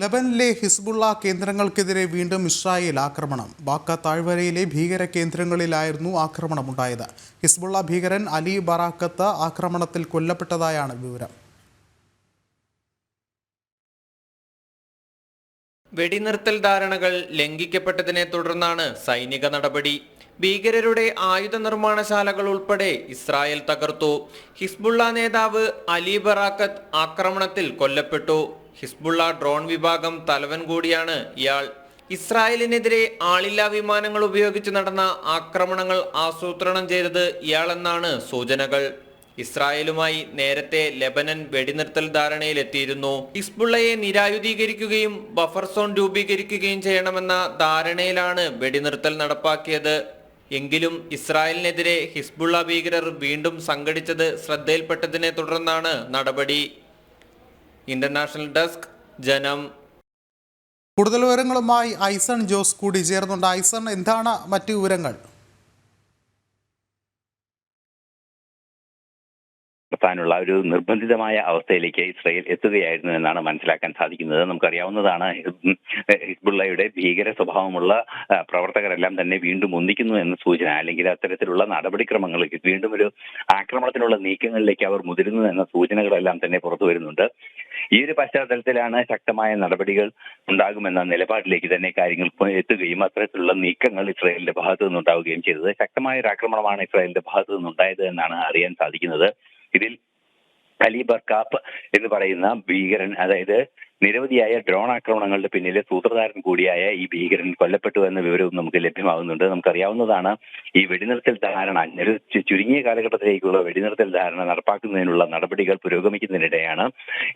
ലബനിലെ Hezbollah കേന്ദ്രങ്ങൾക്കെതിരെ വീണ്ടും Israel ആക്രമണം. ബാക്ക താഴ്വരയിലെ ഭീകര കേന്ദ്രങ്ങളിലായിരുന്നു ആക്രമണമുണ്ടായത്. ഹിസ്ബുള്ള ഭീകരൻ അലി ബറാക്കത്ത് ആക്രമണത്തിൽ കൊല്ലപ്പെട്ടതായാണ് വിവരം. വെടിനിർത്തൽ ധാരണകൾ ലംഘിക്കപ്പെട്ടതിനെ തുടർന്നാണ് സൈനിക നടപടി. ഭീകരരുടെ ആയുധ നിർമ്മാണശാലകൾ ഉൾപ്പെടെ ഇസ്രായേൽ തകർത്തു. ഹിസ്ബുള്ള നേതാവ് അലി ബറാക്കത്ത് ആക്രമണത്തിൽ കൊല്ലപ്പെട്ടു. ഹിസ്ബുള്ള ഡ്രോൺ വിഭാഗം തലവൻ കൂടിയാണ് ഇയാൾ. ഇസ്രായേലിനെതിരെ ആളില്ലാ വിമാനങ്ങൾ ഉപയോഗിച്ച് നടന്ന ആക്രമണങ്ങൾ ആസൂത്രണം ചെയ്തത് ഇയാളെന്നാണ് സൂചനകൾ. ഇസ്രായേലുമായി നേരത്തെ ലെബനൻ വെടിനിർത്തൽ ധാരണയിലെത്തിയിരുന്നു. ഹിസ്ബുള്ളയെ നിരായുധീകരിക്കുകയും ബഫർ സോൺ രൂപീകരിക്കുകയും ചെയ്യണമെന്ന ധാരണയിലാണ് വെടിനിർത്തൽ നടപ്പാക്കിയത്. എങ്കിലും ഇസ്രായേലിനെതിരെ ഹിസ്ബുള്ള ഭീകരർ വീണ്ടും സംഘടിച്ചത് ശ്രദ്ധയിൽപ്പെട്ടതിനെ തുടർന്നാണ് നടപടി. ഇന്റർനാഷണൽ ഡെസ്ക് ജനം കൂടുതൽ വിവരങ്ങളുമായി ഐസൺ ജോസ് കൂടി ചേർന്നുണ്ട് ഐസൺ എന്താണ് മറ്റു വിവരങ്ങൾ? നടത്താനുള്ള ഒരു നിർബന്ധിതമായ അവസ്ഥയിലേക്ക് ഇസ്രയേൽ എത്തുകയായിരുന്നു എന്നാണ് മനസ്സിലാക്കാൻ സാധിക്കുന്നത്. നമുക്കറിയാവുന്നതാണ് ഹിസ്ബുള്ളയുടെ ഭീകര സ്വഭാവമുള്ള പ്രവർത്തകരെല്ലാം തന്നെ വീണ്ടും ഒന്നിക്കുന്നു എന്ന സൂചന അല്ലെങ്കിൽ അത്തരത്തിലുള്ള നടപടിക്രമങ്ങൾ വീണ്ടും ഒരു ആക്രമണത്തിനുള്ള നീക്കങ്ങളിലേക്ക് അവർ മുതിരുന്നു എന്ന സൂചനകളെല്ലാം തന്നെ പുറത്തു വരുന്നുണ്ട്. ഈ ഒരു പശ്ചാത്തലത്തിലാണ് ശക്തമായ നടപടികൾ ഉണ്ടാകുമെന്ന നിലപാടിലേക്ക് തന്നെ കാര്യങ്ങൾ എത്തുകയും അത്തരത്തിലുള്ള നീക്കങ്ങൾ ഇസ്രായേലിന്റെ ഭാഗത്തു നിന്നുണ്ടാവുകയും ചെയ്തത്. ശക്തമായ ഒരു ആക്രമണമാണ് ഇസ്രായേലിന്റെ ഭാഗത്തു നിന്നുണ്ടായത് എന്നാണ് അറിയാൻ സാധിക്കുന്നത്. ഇതിൽ അലി ബർക്കാപ്പ് എന്ന് പറയുന്ന ഭീകരൻ അതായത് നിരവധിയായ ഡ്രോൺ ആക്രമണങ്ങളുടെ പിന്നിലെ സൂത്രധാരൻ കൂടിയായ ഈ ഭീകരൻ കൊല്ലപ്പെട്ടു എന്ന വിവരവും നമുക്ക് ലഭ്യമാകുന്നുണ്ട്. നമുക്കറിയാവുന്നതാണ് ഈ വെടിനിർത്തൽ ധാരണ ചുരുങ്ങിയ കാലഘട്ടത്തിലേക്കുള്ള വെടിനിർത്തൽ ധാരണ നടപ്പാക്കുന്നതിനുള്ള നടപടികൾ പുരോഗമിക്കുന്നതിനിടെയാണ്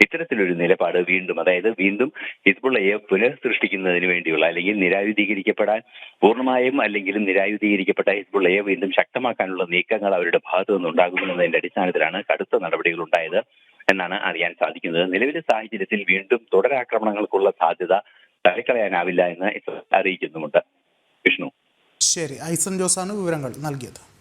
ഇത്തരത്തിലൊരു നിലപാട് വീണ്ടും അതായത് വീണ്ടും ഹിസ്ബുള്ളയെ പുനഃസൃഷ്ടിക്കുന്നതിന് വേണ്ടിയുള്ള അല്ലെങ്കിൽ നിരായുധീകരിക്കപ്പെടാൻ പൂർണമായും അല്ലെങ്കിലും നിരായുധീകരിക്കപ്പെട്ട ഹിസ്ബുള്ളയെ വീണ്ടും ശക്തമാക്കാനുള്ള നീക്കങ്ങൾ അവരുടെ ഭാഗത്തു നിന്നുണ്ടാകുന്നു എന്നതിന്റെ അടിസ്ഥാനത്തിലാണ് കടുത്ത നടപടികൾ ഉണ്ടായത്. എന്നാണ് അറിയാൻ സാധിക്കുന്നത്. നിലവിലെ സാഹചര്യത്തിൽ വീണ്ടും തുടരാക്രമണങ്ങൾക്കുള്ള സാധ്യത തള്ളിക്കളയാനാവില്ല എന്ന് അറിയിക്കുന്നുമുണ്ട്. വിഷ്ണു. ശരി. ഐസൻ ജോസാണ് വിവരങ്ങൾ നൽകിയത്.